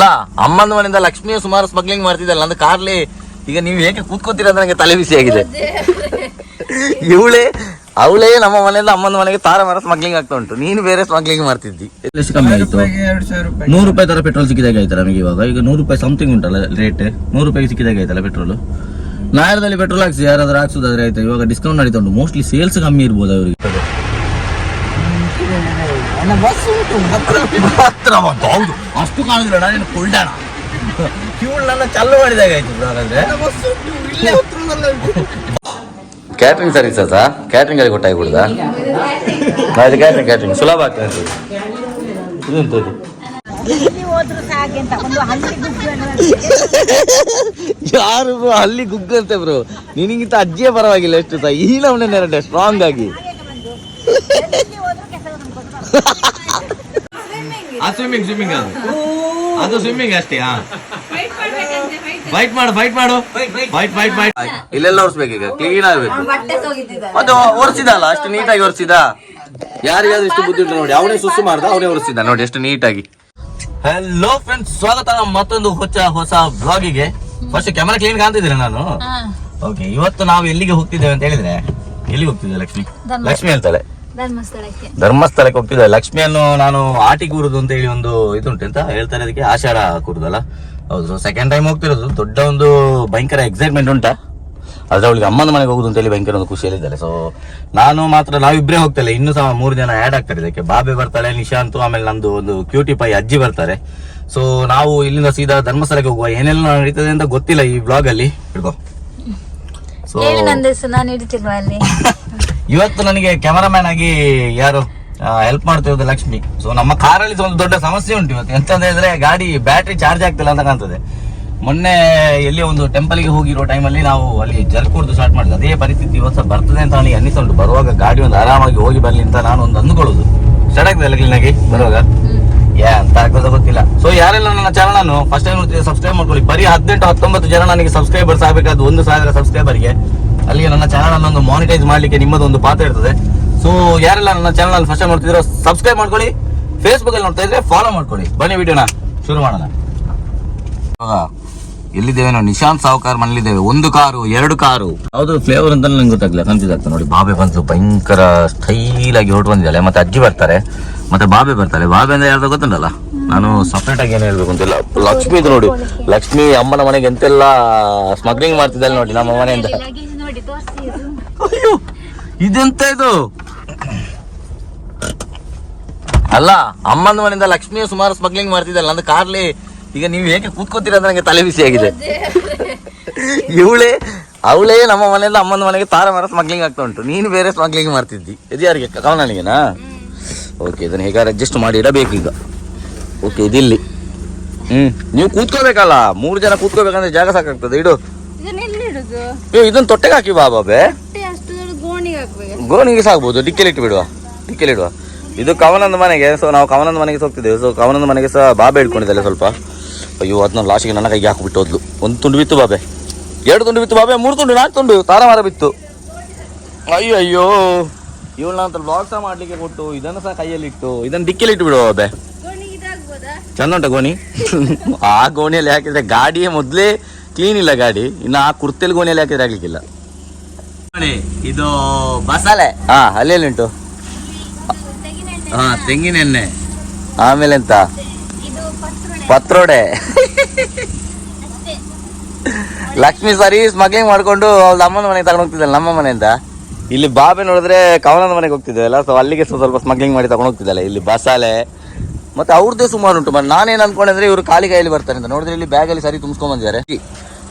ಅಲ್ಲ ಅಮ್ಮನ ಮನೆಯಿಂದ ಲಕ್ಷ್ಮಿಯ ಸುಮಾರು ಸ್ಮಗ್ಲಿಂಗ್ ಮಾಡ್ತಿದ್ದಲ್ಲ ಅಂದ್ರೆ ಕಾರ್ಲಿ ಈಗ ನೀವು ಏಕೆ ಕೂತ್ಕೋತೀರ ಅಂತ ನನಗೆ ತಲೆ ಬಿಸಿ ಆಗಿದೆ. ಇವಳೇ ಅವಳೇ ನಮ್ಮ ಮನೆಯಿಂದ ಅಮ್ಮನ ಮನೆಗೆ ತಾರ ಮರ ಸ್ಮಗ್ಲಿಂಗ್ ಆಗ್ತಾ ಉಂಟು. ನೀನು ಬೇರೆ ಸ್ಮಗ್ಲಿಂಗ್ ಮಾಡ್ತಿದ್ದಿ. ಎಷ್ಟು ಕಮ್ಮಿ ಆಯ್ತು? ಎರಡು ಸಾವಿರ ರೂಪಾಯಿ. ನೂರು ರೂಪಾಯಿ ತರ ಪೆಟ್ರೋಲ್ ಸಿಕ್ಕಿದಾಗ ಆಯ್ತಾ ನಮಗೆ ಇವಾಗ? ಈಗ ನೂರು ರೂಪಾಯಿ ಸಮಥಿಂಗ್ ಉಂಟಲ್ಲ ರೇಟ್ ನೂರು ರೂಪಾಯಿ ಸಿಕ್ಕಿದಾಗ ಆಯ್ತಲ್ಲ ಪೆಟ್ರೋಲ್ ನಾಯರದಲ್ಲಿ ಪೆಟ್ರೋಲ್ ಹಾಕ್ಸಿ ಯಾರಾದ್ರೂ ಹಾಕ್ಸೋದಾದ್ರೆ ಆಯ್ತು? ಇವಾಗ ಡಿಸ್ಕೌಂಟ್ ನಡೀತಾ ಉಂಟು. ಮೋಸ್ಟ್ಲಿ ಸೇಲ್ಸ್ ಕಮ್ಮಿ ಇರ್ಬೋದು ಅವರಿಗೆ. ಹೌದು. ಅಷ್ಟು ಕಾಣಿದ್ರೆ ನಾನು ಕುಲ್ಡಾಣ ಇವಳು ನನ್ನ ಚಲ್ಲು ಮಾಡಿದಾಗ ಆಯ್ತು ಹಾಗಾದ್ರೆ. ಕ್ಯಾಟ್ರಿಂಗ್ ಸರ್ವಿಸ್ ಸರ್ ಕ್ಯಾಟ್ರಿಂಗ್ ಅಲ್ಲಿ ಕೊಟ್ಟಾಗಿ ಕೊಡುದಾ? ಅದು ಕ್ಯಾಟ್ರಿಂಗ್ ಕ್ಯಾಟ್ರಿಂಗ್ ಸುಲಭ ಆಗ್ತದೆ ಯಾರು ಬ್ರೋ ಅಲ್ಲಿ ಗುಗ್ಗಂತೆ ಬ್ರೋ ನಿನಗಿಂತ ಅಜ್ಜಿಯೇ ಪರವಾಗಿಲ್ಲ ಎಷ್ಟು ಸಹ ಈ ನಮ್ಮನೆ ನೆರಡೆ ಸ್ಟ್ರಾಂಗ್ ಆಗಿ ಎಲ್ಲಿ ಹೋದ್ರು ಕೆಸರು ತುಂಬ್ಕೊಂಡು ಆ ಸ್ವಿಮ್ಮಿಂಗ್ ಸ್ವಿಮ್ಮಿಂಗ್ ಅದು. ಅದು ಸ್ವಿಮ್ಮಿಂಗ್ ಅಷ್ಟೇ ಹಾ. ಫೈಟ್ ಮಾಡು ಫೈಟ್ ಮಾಡು. ಫೈಟ್ ಫೈಟ್ ಫೈಟ್ ಇಲ್ಲೆಲ್ಲ ಒರ್ಸ್ಬೇಕು ಈಗ. ಕ್ಲೀನ್ ಆಗ್ಬೇಕು. ಅದು ಒರೆಸಿದಲ್ಲ ಅಷ್ಟು ನೀಟಾಗಿ ಒರೆಸಿದ ಯಾರಿಗಾದ್ರೂ ಇಷ್ಟು ಬುದ್ಧಿ ಉಂಟು ನೋಡಿ. ಅವನೇ ಸುಸ್ಸು ಮಾಡ್ದ ಅವನೇ ಒರೆಸಿದ ನೋಡಿ ಎಷ್ಟು ನೀಟಾಗಿ. ಹಲೋ ಫ್ರೆಂಡ್ಸ್ ಸ್ವಾಗತ ನಮ್ಮ ಮತ್ತೊಂದು ಹೊಸ ಹೊಸ ಬ್ಲಾಗಿಗೆ. ಫಸ್ಟ್ ಕ್ಯಾಮರಾ ಕ್ಲೀನ್ ಕಾಣ್ತಿದ್ರೆ ನಾನು? ಓಕೆ ಇವತ್ತು ನಾವು ಎಲ್ಲಿಗೆ ಹೋಗ್ತಿದ್ದೇವೆ ಅಂತ ಹೇಳಿದ್ರೆ? ಎಲ್ಲಿಗೆ ಹೋಗ್ತಿದ್ದೇವೆ ಲಕ್ಷ್ಮಿ? ಲಕ್ಷ್ಮಿ ಹೇಳ್ತಾಳೆ. ಧರ್ಮಸ್ಥಳಕ್ಕೆ. ಧರ್ಮಸ್ಥಳಕ್ಕೆ ಹೋಗ್ತಿದ್ದೆ. ಲಕ್ಷ್ಮಿಯನ್ನು ನಾನು ಆಟಿ ಕೂರುದು ಅಂತ ಹೇಳಿ ಒಂದು ಇದುಂಟು ಅಂತ ಹೇಳ್ತಾರೆ ಅದಕ್ಕೆ ಆಷಾಢ ಕೂರುದಲ್ಲ. ಹೌದು ಸೆಕೆಂಡ್ ಟೈಮ್ ಹೋಗ್ತಿರೋದು. ದೊಡ್ಡ ಒಂದು ಭಯಂಕರ ಎಕ್ಸೈಟ್ಮೆಂಟ್ ಉಂಟಾ. ಆದ್ರೆ ಅವಳಿಗೆ ಅಮ್ಮನ ಮನೆಗೆ ಹೋಗುದು ಅಂತ ಹೇಳಿ ಭಯಂಕರ ಒಂದು ಖುಷಿಯಲ್ಲಿದ್ದಾರೆ. ಸೊ ನಾನು ಮಾತ್ರ ನಾವಿಬ್ಬರೇ ಹೋಗ್ತೇವೆ ಇನ್ನೂ ಸಹ ಮೂರು ಜನ ಆ್ಯಡ್ ಆಗ್ತಾರೆ. ಇದಕ್ಕೆ ಬಾಬೆ ಬರ್ತಾಳೆ ನಿಶಾಂತ್ ಆಮೇಲೆ ನಂದು ಒಂದು ಕ್ಯೂಟಿ ಪೈ ಅಜ್ಜಿ ಬರ್ತಾರೆ. ಸೊ ನಾವು ಇಲ್ಲಿಂದ ಸೀದಾ ಧರ್ಮಸ್ಥಳಕ್ಕೆ ಹೋಗುವ. ಏನೆಲ್ಲ ನಡೀತದೆ ಅಂತ ಗೊತ್ತಿಲ್ಲ ಈ ಬ್ಲಾಗ್ ಅಲ್ಲಿ. ಹಿಡ್ಕೋ ಸೊ ನಾನು ಇವತ್ತು ನನಗೆ ಕ್ಯಾಮರಾಮ್ಯಾನ್ ಆಗಿ ಯಾರು ಹೆಲ್ಪ್ ಮಾಡ್ತಿರೋದು ಲಕ್ಷ್ಮಿ. ಸೊ ನಮ್ಮ ಕಾರಲ್ಲಿ ಒಂದು ದೊಡ್ಡ ಸಮಸ್ಯೆ ಉಂಟು ಇವತ್ತು. ಎಂತ ಹೇಳಿದ್ರೆ ಗಾಡಿ ಬ್ಯಾಟ್ರಿ ಚಾರ್ಜ್ ಆಗ್ತಿಲ್ಲ ಅಂತ ಕಾಣ್ತದೆ. ಮೊನ್ನೆ ಎಲ್ಲಿ ಒಂದು ಟೆಂಪಲ್ಗೆ ಹೋಗಿರೋ ಟೈಮಲ್ಲಿ ನಾವು ಅಲ್ಲಿ ಜರ್ಕ್ ಹೊಡೆದು ಸ್ಟಾರ್ಟ್ ಮಾಡಿದ್ವಿ. ಅದೇ ಪರಿಸ್ಥಿತಿ ಇವತ್ತು ಬರ್ತದೆ ಅಂತ ನನಗೆ ಅನ್ನಿಸ್ತಾ ಉಂಟು ಬರುವಾಗ ಗಾಡಿ ಒಂದು ಆರಾಮಾಗಿ ಹೋಗಿ ಬರಲಿ ಅಂತ ನಾನು ಒಂದು ಅಂದ್ಕೊಳ್ಳೋದು. ಸ್ಟಾರ್ಟ್ ಆಗ್ತದೆ ಕ್ಲೀನಾಗಿ ಬರುವಾಗ? ಯಾ ಅಂತ ಆಗ್ತದ ಗೊತ್ತಿಲ್ಲ. ಸೊ ಯಾರೆಲ್ಲ ನನ್ನ ಚಾನಲ್ ಫಸ್ಟ್ ಟೈಮ್ ಸಬ್ಸ್ಕ್ರೈಬ್ ಮಾಡ್ಕೊಳ್ಳಿ. ಬರೀ ಹದಿನೆಂಟು ಹತ್ತೊಂಬತ್ತು ಜನ ನನಗೆ ಸಬ್ಸ್ಕ್ರೈಬರ್ಸ್ ಆಗಬೇಕಾದ ಒಂದು ಸಾವಿರ ಸಬ್ಸ್ಕ್ರೈಬರ್ಗೆ ಅಲ್ಲಿಗೆ ನನ್ನ ಚಾನಲ್ ಒಂದು ಮಾನಿಟೈಸ್ ಮಾಡ್ಲಿಕ್ಕೆ ನಿಮ್ಮದು ಒಂದು ಪಾತ್ರ ಇರ್ತದೆ. ಸೊ ಯಾರೆಲ್ಲ ನನ್ನ ಚಾನಲ್ ಫಸ್ಟ್ ಟೈಮ್ ನೋಡ್ತಿದ್ರು ಸಬ್ಸ್ಕ್ರೈಬ್ ಮಾಡ್ಕೊಳ್ಳಿ. ಫೇಸ್ಬುಕ್ ಅಲ್ಲಿ ನೋಡ್ತಾ ಇದ್ರೆ ಫಾಲೋ ಮಾಡ್ಕೊಳ್ಳಿ. ಬನ್ನಿ ವಿಡಿಯೋನ ಶುರು ಮಾಡೋಣ. ಎಲ್ಲಿದ್ದೇವೆ ನಾವು ನಿಶಾಂತ್ ಸಾವುಕಾರ್ ಮನೇಲಿದ್ದೇವೆ ಒಂದು ಕಾರು, ಎರಡು ಕಾರು. ಯಾವ್ದು ಫ್ಲೇವರ್ ಅಂತ ನಂಗೆ ಗೊತ್ತಾಗ್ಲಿಲ್ಲ. ಕನ್ಫ್ಯೂಸ್ ನೋಡಿ. ಬಾಬೆ ಬಂತು ಭಯಂಕರ ಸ್ಟೈಲ್ ಆಗಿ ಹೊರಟು ಬಂದಿದ್ದಾಳೆ. ಮತ್ತೆ ಅಜ್ಜಿ ಬರ್ತಾರೆ. ಮತ್ತೆ ಬಾಬೆ ಬರ್ತಾರೆ. ಬಾಬೆ ಅಂದ್ರೆ ಯಾರ್ದು ಗೊತ್ತುಂಟಲ್ಲ? ನಾನು ಸಪ್ರೇಟ್ ಆಗಿ ಏನು ಹೇಳ್ಬೇಕು ಅಂತಿಲ್ಲ. ಲಕ್ಷ್ಮಿ ನೋಡಿ. ಲಕ್ಷ್ಮಿ ಅಮ್ಮನ ಮನೆಗೆ ಎಂತೆಲ್ಲ ಸ್ಮಗ್ಲಿಂಗ್ ಮಾಡ್ತಿದ್ದಾಳೆ ನೋಡಿ ನಮ್ಮ ಮನೆಯಿಂದ. ಅಯ್ಯೋ, ಇದೆಂತ ಇದು? ಅಲ್ಲ ಅಮ್ಮನ ಮನೆಯಿಂದ ಲಕ್ಷ್ಮಿಯ ಸುಮಾರು ಸ್ಮಗ್ಲಿಂಗ್ ಮಾಡ್ತಿದ್ದಲ್ಲ ಅಂದ್ರೆ ಕಾರ್ಲಿ ಈಗ ನೀವು ಹೇಗೆ ಕೂತ್ಕೋತೀರ ಅಂತ ನನಗೆ ತಲೆ ಬಿಸಿ ಆಗಿದೆ. ಇವಳೇ, ಅವಳೇ ನಮ್ಮ ಮನೆಯಿಂದ ಅಮ್ಮನ ಮನೆಗೆ ತಾರ ಮರ ಸ್ಮಗ್ಲಿಂಗ್ ಆಗ್ತಾ ಉಂಟು. ನೀನು ಬೇರೆ ಸ್ಮಗ್ಲಿಂಗ್ ಮಾಡ್ತಿದ್ದಿ. ಇದು ಯಾರಿಗೆ? ಕವನನಿಗೆನಾ ಓಕೆ ಇದನ್ನ ಹೇಗಾದ್ರೆ ಅಡ್ಜಸ್ಟ್ ಮಾಡಿ ಇಡಬೇಕು ಈಗ. ಓಕೆ ಇದಿಲ್ಲಿ ಹ್ಮ್, ನೀವು ಕೂತ್ಕೋಬೇಕಲ್ಲ, ಮೂರು ಜನ ಕೂತ್ಕೋಬೇಕಂದ್ರೆ ಜಾಗ ಸಾಕಾಗ್ತದೆ. ಇಡು. ಏ ಇದನ್ನ ತೊಟ್ಟೆಗೆ ಹಾಕಿ ಬಾ ಬಾಬೆ. ಗೋಣಿಗೆ ಸಾಕ್ಬೋದು ಡಿಕ್ಕಿಲಿ ಇಟ್ಟು ಬಿಡುವ ಡಿಕ್ಕಿಲಿ ಇಡುವ ಇದು ಕವನಂದ ಮನೆಗೆ ಸೊ ನಾವು ಕವನಂದ ಮನೆಗೆ ಹೋಗ್ತಿದ್ದೇವೆ ಸೊ ಕವನಂದ ಮನೆಗೆ ಸಹ ಬಾಬೆ ಹಿಡ್ಕೊಂಡಿದ್ದಲ್ಲ ಸ್ವಲ್ಪ. ಅಯ್ಯೋ ಅದನ್ನ ಲಾಸ್ಟಿಗೆ ನನ್ನ ಕೈಗೆ ಹಾಕಿಬಿಟ್ಟು ಹೋದ್ಲು ಒಂದು ತುಂಡು ಬಿತ್ತು ಬಾಬೆ. ಎರಡು ತುಂಡು ಬಿತ್ತು ಬಾಬೆ ಮೂರು ತುಂಡು ನಾಲ್ಕು ತುಂಡು. ತಾರ ಮಾರ ಬಿತ್ತು. ಅಯ್ಯೋ ಅಯ್ಯೋ. ಇವಳು ನಂತರ ಬ್ಲಾಗ್ ಸಹ ಮಾಡ್ಲಿಕ್ಕೆ ಕೊಟ್ಟು ಇದನ್ನು ಸಹ ಕೈಯಲ್ಲಿ ಇಟ್ಟು ಇದನ್ನು ಡಿಕ್ಕಿಲಿ ಇಟ್ಟು ಬಿಡುವ ಬಾಬೆ ಚಂದ ಉಂಟ ಗೋಣಿ? ಆ ಗೋಣಿಯಲ್ಲಿ ಹಾಕಿದ್ರೆ ಗಾಡಿಯೇ ಮೊದಲೇ ಕ್ಲೀನ್ ಇಲ್ಲ ಗಾಡಿ. ಇನ್ನು ಆ ಕುರ್ತೆಲ್ ಗೋಣಿಯಲ್ಲಿ ಹಾಕಿದ್ರೆ ಆಗ್ಲಿಕ್ಕಿಲ್ಲ. ಇದು ಬಸಳೆ ಹಾ ಅಲ್ಲೆಲ್ಲಿ ಉಂಟು? ಹಾ ತೆಂಗಿನ ಎಣ್ಣೆ. ಆಮೇಲೆ ಎಂತ? ಪತ್ರೊಡೆ. ಲಕ್ಷ್ಮಿ ಸರಿ ಸ್ಮಗ್ಲಿಂಗ್ ಮಾಡ್ಕೊಂಡು ಅವ್ಳ ಅಮ್ಮನ ಮನೆಗೆ ತಗೊಂಡು ಹೋಗ್ತಿದ್ದಾಳೆ ನಮ್ಮ ಮನೆಯಿಂದ ಇಲ್ಲಿ ಬಾಬೆ ನೋಡಿದ್ರೆ ಕವನದ ಮನೆಗೆ ಹೋಗ್ತಿದ್ದೆಲ್ಲ ಸೊ ಅಲ್ಲಿಗೆ ಸ್ವಲ್ಪ ಸ್ವಲ್ಪ ಸ್ಮಗ್ಲಿಂಗ್ ಮಾಡಿ ತಗೊಂಡು ಹೋಗ್ತಿದ್ದಲ್ಲ ಇಲ್ಲಿ ಬಸಾಲೆ ಮತ್ತೆ ಅವ್ರದ್ದೇ ಸುಮಾರು ಉಂಟು. ಮತ್ತೆ ನಾನೇನು ಅನ್ಕೊಂಡ್ರೆ ಇವರು ಖಾಲಿ ಕೈಯಲ್ಲಿ ಬರ್ತಾರೆ ಅಂತ. ನೋಡಿದ್ರೆ ಇಲ್ಲಿ ಬ್ಯಾಗಲ್ಲಿ ಸರಿ ತುಂಬಿಸ್ಕೊಂಡ್ ಬಂದಿದ್ದಾರೆ.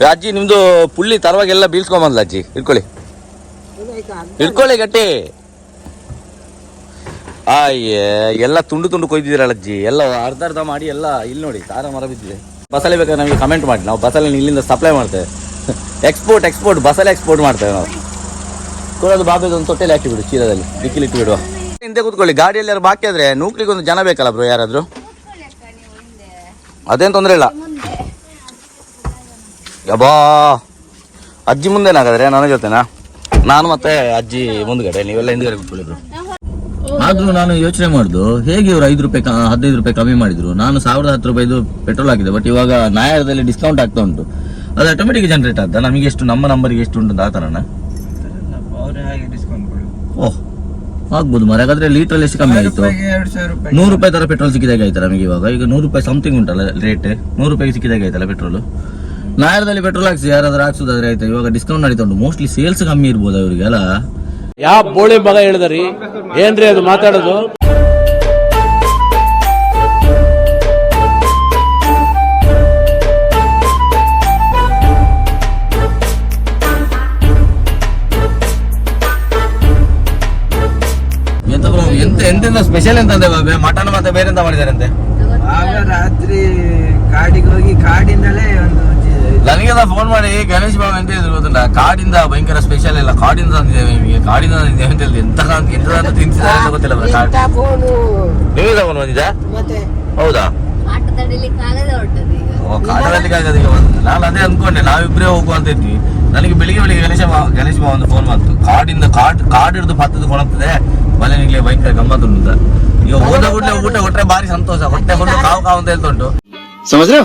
ಅಜ್ಜಿ ನಿಮ್ದು ಪುಳ್ಳಿ ತರವಾಗೆಲ್ಲ ಬೀಳ್ಸ್ಕೊಂಡ್ ಬಂದ್ಲ ಅಜ್ಜಿ. ಇಟ್ಕೊಳ್ಳಿ ಇಟ್ಕೊಳ್ಳಿ ಗಟ್ಟಿ. ಆಯ್ಯೇ, ಎಲ್ಲ ತುಂಡು ತುಂಡು ಕೊಯ್ದಿದ್ದೀರಲ್ಲ ಅಜ್ಜಿ. ಎಲ್ಲ ಅರ್ಧ ಅರ್ಧ ಮಾಡಿ ಎಲ್ಲ ಇಲ್ಲಿ ನೋಡಿ ತಾರ ಮರ ಬಿದ್ದಿದೆ. ಬಸಳೆ ಬೇಕಾದ್ರೆ ನಮಗೆ ಕಮೆಂಟ್ ಮಾಡಿ. ನಾವು ಬಸಳೆ ಇಲ್ಲಿಂದ ಸಪ್ಲೈ ಮಾಡ್ತೇವೆ. ಎಕ್ಸ್ಪೋರ್ಟ್ ಎಕ್ಸ್ಪೋರ್ಟ್ ಬಸಳೆ ಎಕ್ಸ್ಪೋರ್ಟ್ ಮಾಡ್ತೇವೆ ನಾವು. ಕೊಡೋದು ಬಾಬೇದು ಒಂದು ತೊಟ್ಟೆಲಿ ಹಾಕಿ ಬಿಡು ಚೀಲದಲ್ಲಿ. ಬಿಕ್ಕಿಲಿ ಇಟ್ಟು ಹಿಂದೆ ಕೂತ್ಕೊಳ್ಳಿ. ಗಾಡಿಯಲ್ಲಿ ಯಾರು ಬಾಕಿ ಆದರೆ ನೂಕ್ಲಿಗೆ ಒಂದು ಜನ ಬೇಕಲ್ಲ ಬ್ರೋ, ಯಾರಾದರೂ? ಅದೇನು ತೊಂದರೆ ಇಲ್ಲ. ಯಬಾ ಅಜ್ಜಿ ಮುಂದೆನಾಗಾದ್ರೆ ನನ್ನ ಜೊತೆನಾ? ನಾನು ಮತ್ತೆ ಅಜ್ಜಿ ಮುಂದ್ಗಡೆ ನೀವೆಲ್ಲ ಹಿಂದ್ಗಡೆ ಕೂತ್ಕೊಳ್ಳಿದ್ರು ಆದ್ರೂ ನಾನು ಯೋಚನೆ ಮಾಡುದು ಹೇಗೆ ಇವರು ಐದು ರೂಪಾಯಿ ಹದಿನೈದು ರೂಪಾಯಿ ಕಮ್ಮಿ ಮಾಡಿದ್ರು? ನಾನು ಸಾವಿರದ ಹತ್ತು ರೂಪಾಯಿದು ಪೆಟ್ರೋಲ್ ಹಾಕಿದೆ ಬಟ್ ಇವಾಗ ನ್ಯಾಯದಲ್ಲಿ ಡಿಸ್ಕೌಂಟ್ ಆಗ್ತಾ ಉಂಟು. ಅದು ಆಟೋಮೆಟಿಕ್ ಜನರೇಟ್ ಆಗ್ತದೆ ನಮಗೆ ಎಷ್ಟು ನಮ್ಮ ನಂಬರ್ಗೆ ಎಷ್ಟು ಉಂಟು ಆ ಥರನ ಓಹ್ ಆಗ್ಬೋದು ಮರ. ಹಾಗಾದ್ರೆ ಲೀಟ್ರಲ್ಲಿ ಎಷ್ಟು ಕಮ್ಮಿ ಆಯಿತು? ನೂರು ರೂಪಾಯಿ ತರ ಪೆಟ್ರೋಲ್ ಸಿಕ್ಕಿದಾಗ ಆಯ್ತಾ ನಮಗೆ ಇವಾಗ? ಈಗ ನೂರು ರೂಪಾಯಿ ಸಮಥಿಂಗ್ ಉಂಟಲ್ಲ ರೇಟ್ ನೂರು ರೂಪಾಯಿಗೆ ಸಿಕ್ಕಿದಾಗ ಆಯ್ತಲ್ಲ ಪೆಟ್ರೋಲ್ ನಾಯರದಲ್ಲಿ ಪೆಟ್ರೋಲ್ ಹಾಕ್ಸಿ ಯಾರಾದ್ರೂ ಹಾಕ್ಸೋದಾದ್ರೆ ಆಯ್ತು? ಇವಾಗ ಡಿಸ್ಕೌಂಟ್ ನಡೀತಾ ಉಂಟು. ಮೋಸ್ಟ್ಲಿ ಸೇಲ್ಸ್ ಕಮ್ಮಿ ಇರ್ಬೋದು ಅವರಿಗೆಲ್ಲ ಯಾವ ಬೋಳಿ ಮಗ ಹೇಳಿದ್ರಿ? ಏನ್ರಿ ಅದು ಮಾತಾಡೋದು? ಎಂತ ಬ್ರೋ ಎಂತ ಎಂತೆಂತ ಸ್ಪೆಷಲ್ ಎಂತ ಅಂದೆ ಬಾಬೆ? ಮಟನ್ ಮತ್ತೆ ಬೇರೆ ಎಂತ ಮಾಡಿದಾರೆ ಅಂತೆ ಆಗ ರಾತ್ರಿ ಕಾಡಿಗೆ ಹೋಗಿ ಕಾಡಿಂದಲೇ ಒಂದು ನನಗೆಲ್ಲ ಫೋನ್ ಮಾಡಿ ಗಣೇಶ್ ಬಾಬು ಅಂತ ಹೇಳಿದ್ರು ಗೊತ್ತಿಲ್ಲ ಕಾಡಿಂದ ಭಯಂಕರ ಸ್ಪೆಷಲ್ ಇಲ್ಲ ಕಾಡಿಂದ ತಂದಿದ್ದೇವೆ ನಿಮಗೆ. ಕಾಡಿಂದ ತಂದಿದ್ದೇವೆ ಅಂತ ಹೇಳಿ ಎಂತ ಎಂತ ತಿಂತಿದ್ದಾರೆ ಅಂತ ಗೊತ್ತಿಲ್ಲ ಬರ ಕಾಡ್ ನೀವೇ ತಗೊಂಡು ಬಂದಿದ್ದ ಹೌದಾ? ಕಾಡದಲ್ಲಿ ಕಾಗದ ನಾನು ಅದೇ ಅನ್ಕೊಂಡೆ ನಾವಿಬ್ರೇ ಹೋಗುವ ಅಂತ ಇದ್ವಿ. ನನಗೆ ಬೆಳಿಗ್ಗೆ ಬೆಳಿಗ್ಗೆ ಗಣೇಶ ಗಣೇಶ್ ಬಾಬು ಒಂದು ಫೋನ್ ಮಾಡ್ತು ಕಾಡಿಂದ ಕಾಡ್ ಕಾಡ್ ಹಿಡಿದು ಪತ್ತದ ಕೊಣತ್ತದೆ ಮನೆ ನಿಗ್ಲಿ ಭಯಂಕರ ಗಮ್ಮತ್ತು ಉಂಟು ಈಗ ಹೋದ ಕೂಡಲೇ ಊಟ ಕೊಟ್ಟರೆ ಭಾರಿ ಸಂತೋಷ. ಹೊಟ್ಟೆ ಹೊಟ್ಟು ಕಾವು ಕಾವು ಅಂತ ಹೇಳ್ತುಂಟು ಸಮಜ್ರ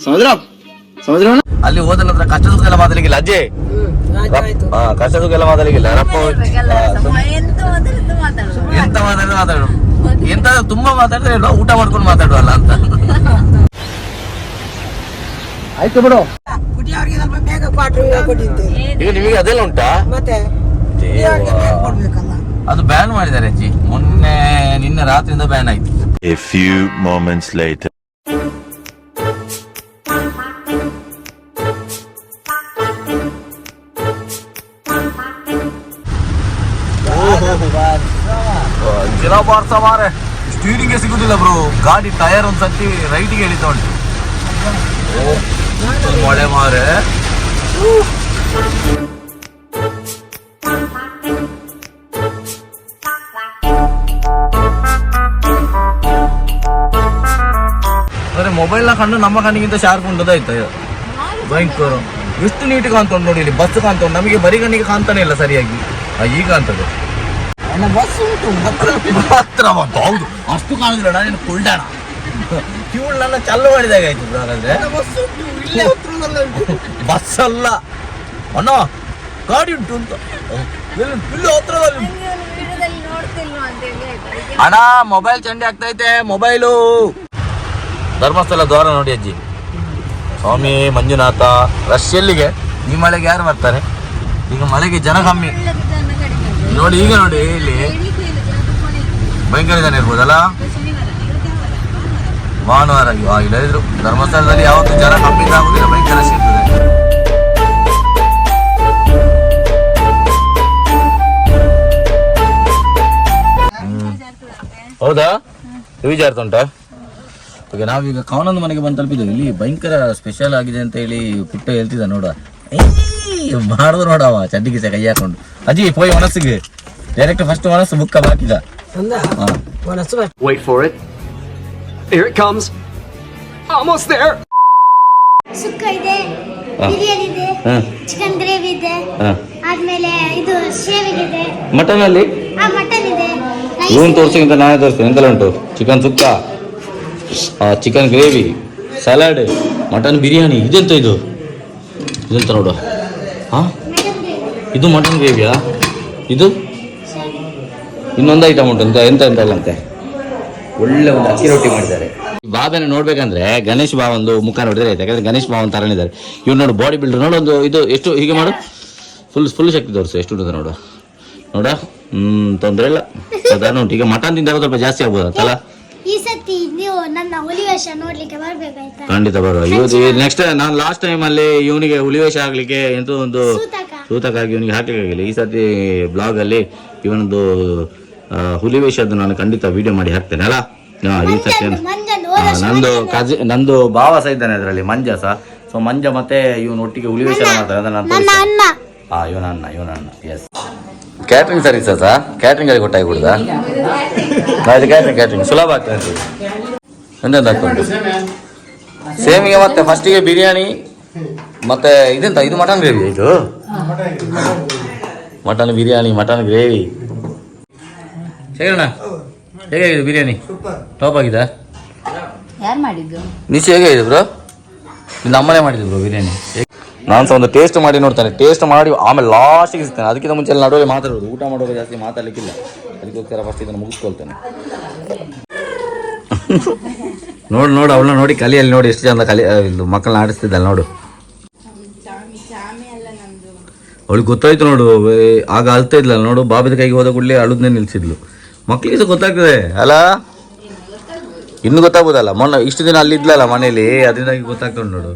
ಸಮಜ್ರ ಸಮುದ್ರ ಅಲ್ಲಿ ಹೋದ ನಂತರ ಕಷ್ಟ ಸುಖ ಎಲ್ಲ ಮಾತಾಡಲಿಕ್ಕಿಲ್ಲ ಅಜ್ಜಿ ಕಷ್ಟ ಸುಖ ಎಲ್ಲ ಮಾತಾಡಲಿಕ್ಕಿಲ್ಲ. ರಪ್ಪ ಎಂತ ಮಾತಾಡಿದ್ರೆ ಮಾತಾಡು ಎಂತ ತುಂಬಾ ಮಾತಾಡಿದ್ರೆ ಊಟ ಮಾಡ್ಕೊಂಡು ಮಾತಾಡುವ ಅಲ್ಲ ಅಂತ. ಆಯ್ತು ಬಿಡು. ಈಗ ನಿಮಗೆ ಅದೆಲ್ಲ ಉಂಟಾ? ಅದು ಬ್ಯಾನ್ ಮಾಡಿದ್ದಾರೆ ಅಜ್ಜಿ. ಮೊನ್ನೆ ನಿನ್ನೆ ರಾತ್ರಿಯಿಂದ ಬ್ಯಾನ್ ಆಯ್ತು. A few moments later. ಮಾರೆ. ಸ್ಟೀರಿಂಗ್ ಸಿಗುದಿಲ್ಲ ಬ್ರೋ ಗಾಡಿ ಟೈರ್ ಒಂದ್ ಸತಿ ರೈಟಿಗೆ ಎಳಿತಾ ಉಂಟು. ಮಳೆ ಮಾರೆ. ಅಂದ್ರೆ ಮೊಬೈಲ್ನ ಕಣ್ಣು ನಮ್ಮ ಕಣ್ಣಿಗಿಂತ ಶಾರ್ಪ್ ಉಂಟದಾಯ್ತು ಭಯಂಕರ. ಎಷ್ಟು ನೀಟ್ ಕಾಣ್ತಾ ಉಂಟು ನೋಡಿ ಇಲ್ಲಿ ಬಸ್ ಕಾಣ್ತಾ ನಮಗೆ ಬರಿ ಕಣ್ಣಿಗೆ ಕಾಣ್ತಾನೆ ಇಲ್ಲ ಸರಿಯಾಗಿ. ಈಗ ಕಾಣ್ತದೆ. ಬಸ್ ಉಂಟು ಮಾತ್ರ ಬಂತು ಹೌದು. ಅಷ್ಟು ಕಾಣುದಿಲ್ಲ ನಾನು ಕುಲ್ಡಾಣ ಇವಳು ನನ್ನ ಚಾಲು ಮಾಡಿದಾಗ ಆಯ್ತು ಹಾಗಾದ್ರೆ. ಬಸ್ ಉಂಟು ಇಲ್ಲೇ ಹತ್ರದಲ್ಲೇ ಉಂಟು ಬಸ್ ಅಲ್ಲ. ಅಣ್ಣ ಗಾಡಿ ಉಂಟು ಅಂತ. ಇಲ್ಲಿ ಹತ್ರದಲ್ಲಿ ಅಣ್ಣ ಮೊಬೈಲ್ ಚಂಡಿ ಆಗ್ತೈತೆ ಮೊಬೈಲು ಧರ್ಮಸ್ಥಳ ದ್ವಾರ ನೋಡಿ ಅಜ್ಜಿ. ಸ್ವಾಮಿ ಮಂಜುನಾಥ ರಶ್ ಎಲ್ಲಿಗೆ? ಈ ಮಳೆಗೆ ಯಾರು ಬರ್ತಾರೆ? ಈಗ ಮಳೆಗೆ ಜನ ಕಮ್ಮಿ ಒಳ್ಳೆದು ಜನ ಕಡಿಮೆ ಇದೆ. ನೋಡಿ ಈಗ ನೋಡಿ ಇಲ್ಲಿ. ಭಯಂಕರ ಜನ ಇರ್ಬೋದಲ್ಲ? ಭಾನುವಾರ ಇಲ್ಲದಿದ್ರು ಧರ್ಮಸ್ಥಳದಲ್ಲಿ ಯಾವತ್ತು ಜನ ಕಮ್ಮಿ ಆಗುದಿಲ್ಲ ಭಯಂಕರ ಸಿಗ್ತದೆ ಹೌದಾ? ವಿಚಾರ ಉಂಟಾ? ಓಕೆ ನಾವೀಗ ಕವನೊಂದು ಮನೆಗೆ ಬಂದು ತಲುಪಿದ್ದೇವೆ. ಇಲ್ಲಿ ಭಯಂಕರ ಸ್ಪೆಷಲ್ ಆಗಿದೆ ಅಂತ ಹೇಳಿ ಪುಟ್ಟ ಹೇಳ್ತಿದ್ದ ನೋಡ ಮಾಡುದು ನೋಡವ ಚಡ್ಡಿಗೆ ಸಹ ಕೈ ಹಾಕೊಂಡು. ಅಜ್ಜಿ ಪೋಯ್ ಮನಸ್ಸಿಗೆ. ಡೈರೆಕ್ಟ್ ಫಸ್ಟ್ ಮನಸ್ಸು ಬುಕ್ಕ ಬಾಕಿದ. Wait for it. Here it comes. Almost there. ಸುಕ್ಕ ಇದೆ ಬಿರಿಯಾನಿ ಇದೆ. ಚಿಕನ್ ಗ್ರೇವಿ ಇದೆ ಹಾ. ಆದ್ಮೇಲೆ ಇದು ಶೇವಿಗೆ ಇದೆ ಮಟನ್ ಅಲ್ಲಿ? ಆ ಮಟನ್ ಇದೆ. ರೈಸ್ ಇವನ್ ಇದೆ. ತೋರಿಸಿಗಿಂತ ನಾನೇ ತೋರಿಸ್ತೀನಿ. ಎಂತೆಲ್ಲ ಉಂಟು? Chicken sukka. Chicken gravy salad mutton biryani. ಇದೆಂತ ಇದು? ಇದೆಂತ ನೋಡು. ಇದು ಮಟನ್ ಗ್ರೇವಿಯಾ ಇದು? ಇನ್ನೊಂದು ಐಟಮ್ ಉಂಟು, ಎಂತ ಎಂತ ಎಂತ ಅಲ್ಲಂತೆ ಒಳ್ಳೆ ಒಂದು ಅಕ್ಕಿ ರೊಟ್ಟಿ ಮಾಡಿದ್ದಾರೆ. ಬಾಬೆನ ನೋಡ್ಬೇಕಂದ್ರೆ ಗಣೇಶ್ ಬಾ ಒಂದು ಮುಖ ನೋಡಿದ್ರೆ ಆಯ್ತು, ಯಾಕಂದ್ರೆ ಗಣೇಶ್ ಬಾವನ್ ತರನಿದ್ದಾರೆ. ಇವ್ರು ನೋಡು ಬಾಡಿ ಬಿಲ್ಡರ್ ನೋಡು ಒಂದು ಇದು, ಎಷ್ಟು, ಹೀಗೆ ಮಾಡು. ಫುಲ್ ಫುಲ್ ಶಕ್ತಿ ತೋರಿಸು, ಎಷ್ಟು ಉಂಟು ನೋಡು. ನೋಡ, ಹ್ಮ್, ತೊಂದ್ರೆ ಇಲ್ಲ. ಉಂಟು. ಈಗ ಮಟನ್ ತಿಂದಾಗ ಸ್ವಲ್ಪ ಜಾಸ್ತಿ ಸತಿ ನೀವು ನನ್ನ ಹುಲಿವೇಶ ನೋಡ್ಲಿಕ್ಕೆ ಬರ್ಬೇಕಾಯ್ತಾ ಖಂಡಿತ ಬರುವ. ಇವತ್ತು ನೆಕ್ಸ್ಟ್ ನಾನು ಲಾಸ್ಟ್ ಟೈಮ್ ಅಲ್ಲಿ ಇವನಿಗೆ ಹುಲಿವೇಶ ಆಗ್ಲಿಕ್ಕೆ ಎಂತ ಒಂದು ಸೂತಕ. ಸೂತಕ್ಕಾಗಿ ಇವನಿಗೆ ಹಾಕಲಿಕ್ಕಾಗಿಲ್ಲ ಈ ಸತಿ ಬ್ಲಾಗ್ ಅಲ್ಲಿ ಇವನೊಂದು ಆ, ಹುಲಿವೇಷದ್ದು ನಾನು ಖಂಡಿತ ವಿಡಿಯೋ ಮಾಡಿ ಹಾಕ್ತೇನೆ ಅಲ್ಲ? ಹಾ, ಈ ಹಾ, ಹೋದ ವರ್ಷ ನಂದು. ಕಜಿ ನಂದು ಭಾವ ಸಹ ಇದ್ದಾನೆ ಅದರಲ್ಲಿ ಮಂಜ ಸಹ. ಸೊ ಮಂಜ ಮತ್ತೆ ಇವನು ಒಟ್ಟಿಗೆ ಹುಲಿವೇಷ ಮಾಡ್ತಾರೆ ಅದನ್ನ ನಾನು ನನ್ನ ತೋರಿಸ್ತೇನೆ. ಅಣ್ಣ. ಹಾ ಇವನ ಅಣ್ಣ ಇವನ ಅಣ್ಣ ಎಸ್ ಕ್ಯಾಟ್ರಿಂಗ್ ಸರ್ವಿಸಸ್ ಕ್ಯಾಟ್ರಿಂಗ್ ಅಲ್ಲಿ ಕೊಟ್ಟಾಗಿ ಕೊಡುದಾ? ಕ್ಯಾಟ್ರಿಂಗ್ ಕ್ಯಾಟ್ರಿಂಗ್ ಸುಲಭ ಆಗ್ತದೆ ಎಂತೆಂತ ಆಗ್ತುಂಟು ಸೇಮಿಗೆ ಮತ್ತೆ ಫಸ್ಟಿಗೆ ಬಿರಿಯಾನಿ ಮತ್ತೆ ಇದೆಂತ? ಇದು ಮಟನ್ ಗ್ರೇವಿ ಇದು ಮಟನ್ ಬಿರಿಯಾನಿ ಮಟನ್ ಗ್ರೇವಿ ಶೇಖರಣ್ಣ ಹೇಗಾಗಿದೆ ಬಿರಿಯಾನಿ? ಟಾಪ್ ಆಗಿದೆ? ಯಾರು ಮಾಡಿದ್ದು? ನಿಶೆ ಹೇಗಾಗಿದೆ ಬ್ರೋ ನಿನ್ನ ಅಮ್ಮನೇ ಮಾಡಿದ್ರು ಬ್ರೋ ಬಿರಿಯಾನಿ. ನಾನು ಸಹ ಒಂದು ಟೇಸ್ಟ್ ಮಾಡಿ ನೋಡ್ತಾನೆ. ಟೇಸ್ಟ್ ಮಾಡಿ ಆಮೇಲೆ ಲಾಸ್ಟಿಗೆ ಸಿಗ್ತಾನೆ. ಅದಕ್ಕಿಂತ ಮುಂಚೆ ಎಲ್ಲ ನಡುವೆ ಮಾತಾಡೋದು ಊಟ ಮಾಡುವಾಗ ಜಾಸ್ತಿ ಮಾತಾಡಲಿಕ್ಕಿಲ್ಲ. ಅದಕ್ಕೋಸ್ಕರ ಫಸ್ಟ್ ಇದನ್ನು ಮುಗಿಸ್ಕೊಳ್ತೇನೆ. ನೋಡು ನೋಡು, ಅವಳನ್ನ ನೋಡಿ ಕಲಿಯಲ್ಲಿ ನೋಡಿ ಎಷ್ಟು ಚಂದ ಕಲಿ ಇದು ಮಕ್ಕಳನ್ನ ಆಡಿಸ್ತಿದ್ದಲ್ಲ ನೋಡು. ಅವಳಿಗೆ ಗೊತ್ತಾಯ್ತು ನೋಡು ಆಗ ಅಳ್ತಾ ಇದ್ಲಲ್ಲ ನೋಡು, ಬಾಬಿದ ಕೈಗೆ ಹೋದ ಕೂಡಲೇ ಅಳುದನ್ನೇ ನಿಲ್ಸಿದ್ಲು. ಮಕ್ಕಳಿಗೆ ಸಹ ಗೊತ್ತಾಗ್ತದೆ. ಅಲ್ಲ? ಇನ್ನು ಗೊತ್ತಾಗ್ಬೋದಲ್ಲ. ಮೊನ್ನೆ ಇಷ್ಟು ದಿನ ಅಲ್ಲಿ ಇದ್ಲಲ್ಲ ಮನೇಲಿ, ಅದರಿಂದಾಗಿ ಗೊತ್ತಾಗ್ತಾ ಉಂಟು ನೋಡು.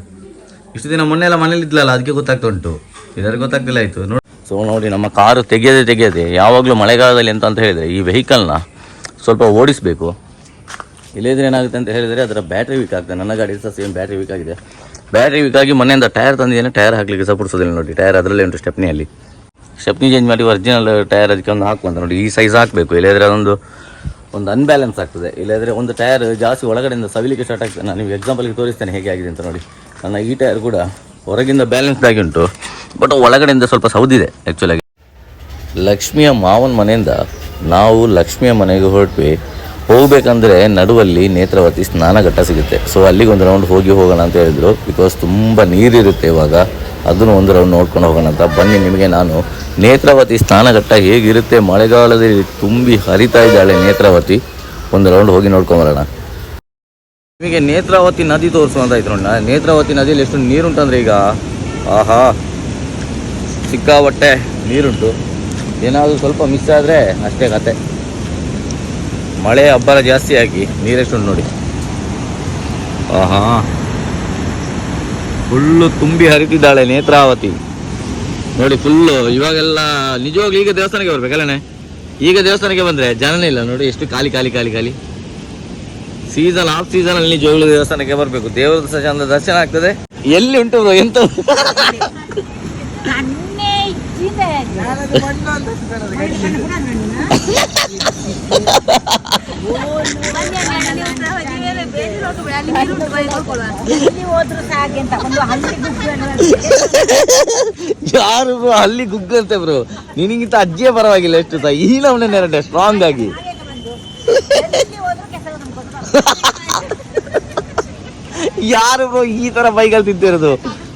ಇಷ್ಟು ದಿನ ಮೊನ್ನೆ ಎಲ್ಲ ಮನೇಲಿ ಇದ್ಲಲ್ಲ, ಅದಕ್ಕೆ ಗೊತ್ತಾಗ್ತಾ ಉಂಟು. ಇದರಿಗೆ ಗೊತ್ತಾಗ್ತಿಲ್ಲ ಆಯ್ತು. ನೋಡಿ. ಸೊ ನೋಡಿ, ನಮ್ಮ ಕಾರು ತೆಗೆಯದೆ ತೆಗೆಯದೆ ಯಾವಾಗಲೂ ಮಳೆಗಾಲದಲ್ಲಿ ಎಂತ ಅಂತ ಹೇಳಿದ್ರೆ ಈ ವೆಹಿಕಲ್ನ ಸ್ವಲ್ಪ ಓಡಿಸಬೇಕು. ಇಲ್ಲದ್ರೆ ಏನಾಗುತ್ತೆ ಅಂತ ಹೇಳಿದರೆ ಅದರ ಬ್ಯಾಟ್ರಿ ವೀಕ್ ಆಗ್ತದೆ. ನನ್ನ ಗಾಡಿ ಸಹ ಸೇಮ್ ಬ್ಯಾಟ್ರಿ ವೀಕ್ ಆಗಿದೆ. ಬ್ಯಾಟ್ರಿ ವೀಕ್ ಆಗಿ ಮನೆಯಿಂದ ಟೈರ್ ತಂದಿದ್ದೇನೆ. ಟೈರ್ ಹಾಕ್ಲಿಕ್ಕೆ ಸಹ ಪುಡಿಸೋದಿಲ್ಲ ನೋಡಿ. ಟೈರ್ ಅದರಲ್ಲೇ ಉಂಟು ಸ್ಟೆಪ್ನಿಯಲ್ಲಿ ಸ್ಟೆಪ್ನಿ ಚೇಂಜ್ ಮಾಡಿ ಒರಿಜಿನಲ್ ಟೈರ್ ಅದಕ್ಕೆ ಒಂದು ಹಾಕುವಂತ ನೋಡಿ. ಈ ಸೈಜ್ ಹಾಕಬೇಕು. ಇಲ್ಲದ್ರೆ ಅದೊಂದು, ಒಂದು ಅನ್ಬ್ಯಾಲೆನ್ಸ್ ಆಗ್ತದೆ. ಇಲ್ಲದ್ರೆ ಒಂದು ಟೈರ್ ಜಾಸ್ತಿ ಒಳಗಡೆಯಿಂದ ಸವಿಲಿಕ್ಕೆ ಸ್ಟಾರ್ಟ್ ಆಗ್ತದೆ. ನಾನು ನಿಮ್ಗೆ ಎಕ್ಸಾಂಪಲ್ಗೆ ತೋರಿಸ್ತೇನೆ ಹೇಗೆ ಆಗಿದೆ ಅಂತ ನೋಡಿ. ನನ್ನ ಈ ಟೈರ್ ಕೂಡ ಹೊರಗಿಂದ ಬ್ಯಾಲೆನ್ಸ್ ಆಗಿ ಉಂಟು. ಬಟ್ ಒಳಗಡೆಯಿಂದ ಸ್ವಲ್ಪ ಸೌದಿದೆ ಆ್ಯಕ್ಚುಲಾಗಿ ಲಕ್ಷ್ಮಿಯ ಮಾವನ ಮನೆಯಿಂದ ನಾವು ಲಕ್ಷ್ಮಿಯ ಮನೆಗೆ ಹೊರಟ್ವಿ. ಹೋಗ್ಬೇಕಂದ್ರೆ ನಡುವಲ್ಲಿ ನೇತ್ರಾವತಿ ಸ್ನಾನಘಟ್ಟ ಸಿಗುತ್ತೆ. ಸೊ ಅಲ್ಲಿಗೆ ಒಂದು ರೌಂಡ್ ಹೋಗಿ ಹೋಗೋಣ ಅಂತ ಹೇಳಿದ್ರು. ಬಿಕಾಸ್ ತುಂಬ ನೀರಿರುತ್ತೆ ಇವಾಗ. ಅದನ್ನು ಒಂದು ರೌಂಡ್ ನೋಡ್ಕೊಂಡು ಹೋಗೋಣ ಅಂತ. ಬನ್ನಿ, ನಿಮಗೆ ನಾನು ನೇತ್ರಾವತಿ ಸ್ನಾನಘಟ್ಟ ಹೇಗಿರುತ್ತೆ? ಮಳೆಗಾಲದಲ್ಲಿ ತುಂಬಿ ಹರಿತಾ ಇದ್ದಾಳೆ ನೇತ್ರಾವತಿ. ಒಂದು ರೌಂಡ್ ಹೋಗಿ ನೋಡ್ಕೊಂಬರೋಣ ನಿಮಗೆ ನೇತ್ರಾವತಿ ನದಿ ತೋರಿಸುವಂತ ಇದ್ರು ನೇತ್ರಾವತಿ ನದಿಯಲ್ಲಿ ಎಷ್ಟು ನೀರುಂಟಂದ್ರೆ ಈಗ? ಆಹಾ. ಸಿಕ್ಕಾಪಟ್ಟೆ ನೀರುಂಟು. ಏನಾದರೂ ಸ್ವಲ್ಪ ಮಿಸ್ ಆದರೆ ಅಷ್ಟೇ ಕತೆ. ಮಳೆ ಅಬ್ಬರ ಜಾಸ್ತಿ ಆಗಿ ನೀರೆಷ್ಟು ನೋಡಿ. ಆಹಾ. ಫುಲ್ಲು ತುಂಬಿ ಹರಿತಿದ್ದಾಳೆ ನೇತ್ರಾವತಿ. ನೋಡಿ ಫುಲ್ಲು, ಇವಾಗೆಲ್ಲ ನಿಜವಾಗ್ಲೂ ಈಗ ದೇವಸ್ಥಾನಕ್ಕೆ ಬರ್ಬೇಕಲ್ಲೇ ಈಗ ದೇವಸ್ಥಾನಕ್ಕೆ ಬಂದರೆ ಜನನೇ ಇಲ್ಲ ನೋಡಿ, ಎಷ್ಟು ಖಾಲಿ ಖಾಲಿ ಖಾಲಿ ಖಾಲಿ. ಸೀಸನ್ ಆಫ್ ಸೀಸನ್ ಅಲ್ಲಿ ನಿಜವಾಗ್ಲೂ ದೇವಸ್ಥಾನಕ್ಕೆ ಬರಬೇಕು. ದೇವರ ದರ್ಶನ ಆಗ್ತದೆ. ಎಲ್ಲಿ ಉಂಟು ಎಂತ ಕಣ್ಣೇ ಇಚ್ಚಿದೆ ಎಲ್ಲಿ ಹೋದ್ರು ಸಾಗೆ ಅಂತ ಒಂದು ಹಳ್ಳಿ ಗುಗ್ಗು ಯಾರು ಬ್ರೋ ಅಲ್ಲಿ ಗುಗ್ಗಂತೆ ಬ್ರೋ ನಿನಗಿಂತ ಅಜ್ಜಿಯೇ ಪರವಾಗಿಲ್ಲ ಎಷ್ಟು ಈ ನಮ್ಮನೆ ನೆರಟೆ ಸ್ಟ್ರಾಂಗ್ ಆಗಿ. ಯಾರು ಬ್ರೋ ಈ ತರ ಬೈಕಲ್ಲಿ ತಿಂತಿರೋದು?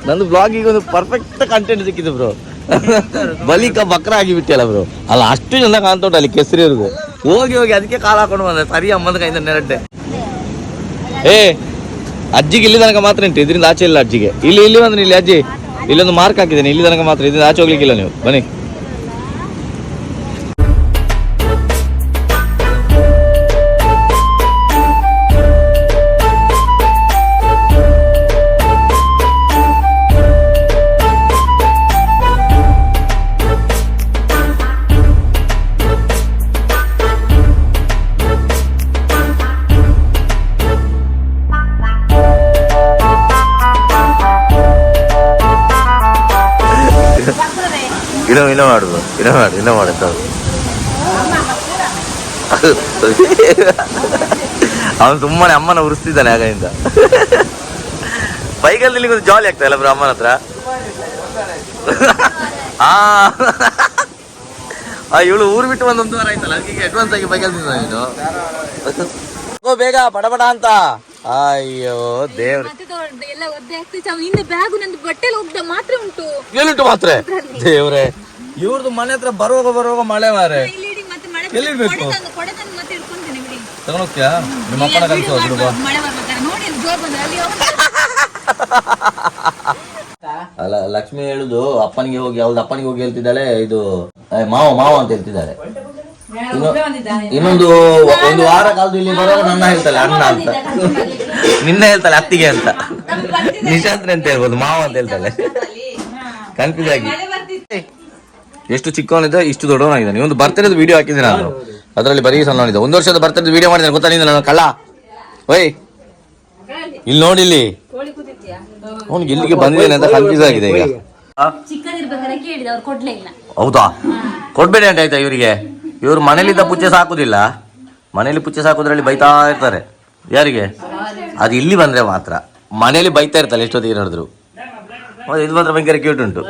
ನಂದು ಬ್ಲಾಗಿಗೆ ಒಂದು ಪರ್ಫೆಕ್ಟ್ ಕಂಟೆಂಟ್ ಸಿಕ್ಕಿದೆ ಬ್ರೋ ಬಲಿಕ ಬಕ್ರ ಆಗಿಬಿಟ್ಟಿಯಲ್ಲ ಬ್ರೋ. ಅಲ್ಲ ಅಷ್ಟು ಜನ ಕಾಣ್ತಾ ಉಂಟು ಅಲ್ಲಿ ಕೆಸರಿ ಇರೋದು ಹೋಗಿ ಹೋಗಿ ಅದಕ್ಕೆ ಕಾಲ ಹಾಕೊಂಡು ಬಂದೆ. ಸರಿ ಅಮ್ಮನ ಕೈಯಿಂದ ನೆರಟೆ ಏ ಅಜ್ಜಿಗೆ ಇಲ್ಲಿ ತನಕ ಮಾತ್ರ ಉಂಟು. ಇದರಿಂದ ಆಚೆ ಇಲ್ಲ ಅಜ್ಜಿಗೆ. ಇಲ್ಲಿ ಇಲ್ಲಿ ಬಂದ್ರೆ ಇಲ್ಲಿ ಅಜ್ಜಿ. ಇಲ್ಲೊಂದು ಮಾರ್ಕ್ ಹಾಕಿದ್ದೇನೆ. ಇಲ್ಲಿ ತನಕ ಮಾತ್ರ ಇದರಿಂದ ಆಚೆ ಹೋಗ್ಲಿಕ್ಕಿಲ್ಲ ನೀವು. ಬನ್ನಿ. ಇನ್ನೂ ಇನ್ನೂ ಮಾಡುದು ಇನ್ನೂ ಮಾಡು ಇನ್ನೂ ಮಾಡಿ ಅವನು ಸುಮ್ಮನೆ ಅಮ್ಮನ ಉರಿಸ್ತಿದ್ದಾನೆ ಆಗಿಂದ ಬೈಕಲ್ಲಿ ನಿಲ್ಲಿಗೆ ಒಂದು ಜಾಲಿ ಆಗ್ತಾ ಇಲ್ಲ ಬ್ರೋ ಅಮ್ಮನ ಹತ್ರ. ಆ ಇವಳು ಊರು ಬಿಟ್ಟು ಒಂದು ಒಂದು ವಾರ ಆಯ್ತಲ್ಲ ಅದಕ್ಕೆ ಅಡ್ವಾನ್ಸ್ ಆಗಿ ಬೈಕಲ್ಲಿ ನೀನು. ಬೇಗ ಬಡಬಡ ಅಂತ. ಅಯ್ಯೋ ದೇವ್ರ. ಎಲ್ಲ ಒದ್ದೆ ಆಗ್ತಿತ್ತು. ಇನ್ನು ಬ್ಯಾಗು ನಂದು ಬಟ್ಟೆಲ್ಲ ಒಗ್ದ ಮಾತ್ರ ಉಂಟು. ಎಲ್ಲಿಟ್ಟು ಮಾತ್ರ? ದೇವ್ರೆ. ಇವ್ರದ್ದು ಮನೆ ಹತ್ರ ಬರುವಾಗ ಬರುವಾಗ ಮಳೆ ಮಾರೆ ಎಲ್ಲಿ ಬೇಕು ತಗೊಂಡೋಗ್ತೀಯಾ ನಿಮ್ಮ ಅಪ್ಪನ ಕಲಿಸು ಅಲ್ಲಿ ಲಕ್ಷ್ಮಿ ಹೇಳುದು ಅಪ್ಪನಿಗೆ ಹೋಗಿ ಅವ್ಳದ್ದು ಅಪ್ಪನಿಗೆ ಹೋಗಿ ಹೇಳ್ತಿದ್ದಾಳೆ ಇದು ಮಾವ ಮಾವ ಅಂತ ಹೇಳ್ತಿದ್ದಾಳೆ. ಇನ್ನೊಂದು ಒಂದು ವಾರ ಕಾಲದ ಇಲ್ಲಿ ಬರುವಾಗ ನನ್ನ ಹೇಳ್ತಾಳೆ ಅಣ್ಣ ಅಂತ. ನಿನ್ನ ಹೇಳ್ತಾಳೆ ಅತ್ತಿಗೆ ಅಂತ. ನಿಶಾಂತ್ರಿ ಅಂತ ಹೇಳ್ಬೋದು ಮಾವ ಅಂತ ಹೇಳ್ತಾಳೆ. ಕನ್ಫ್ಯೂಸ್ ಆಗಿ. ಎಷ್ಟು ಚಿಕ್ಕವನಿದ್ದ ಇಷ್ಟು ದೊಡ್ಡವನಾಗಿದ್ದಾನೆ. ಒಂದು ಬರ್ತಡೇದು ವಿಡಿಯೋ ಹಾಕಿದ್ದೀನಿ ನಾನು. ಅದರಲ್ಲಿ ಬರೀ ಸಣ್ಣವನಿದ್ದ ಒಂದು ವರ್ಷದ ಬರ್ತಡೇದು ವಿಡಿಯೋ ಮಾಡಿದ್ರೆ ಗೊತ್ತಾ ನೀನು ನಾನು ಕಳ್ಳ? ಓಯ್ ಇಲ್ಲಿ ನೋಡಿ ಇಲ್ಲಿ. ಅವ್ನಿಗೆ ಇಲ್ಲಿಗೆ ಬಂದಿದ್ದೇನೆ ಅಂತ ಕನ್ಫ್ಯೂಸ್ ಆಗಿದೆ ಈಗ ಹೌದಾ? ಕೊಡ್ಬೇಡಿ ಅಂತ ಆಯ್ತಾ ಇವರಿಗೆ? ಇವ್ರು ಮನೇಲಿದ್ದ ಪುಚ್ಚೆ ಸಾಕುದಿಲ್ಲ. ಮನೇಲಿ ಪುಚ್ಚೆ ಸಾಕೋದ್ರಲ್ಲಿ ಬೈತಾ ಇರ್ತಾರೆ. ಯಾರಿಗೆ? ಅದು ಇಲ್ಲಿ ಬಂದ್ರೆ ಮಾತ್ರ. ಮನೇಲಿ ಬೈತಾ ಇರ್ತಾರೆ ಎಷ್ಟೊತ್ತಿಗೆ ನೋಡಿದ್ರು ಇದು ಮಾತ್ರ ಭಯಂಕರ ಕ್ಯೂಟ್ ಉಂಟು.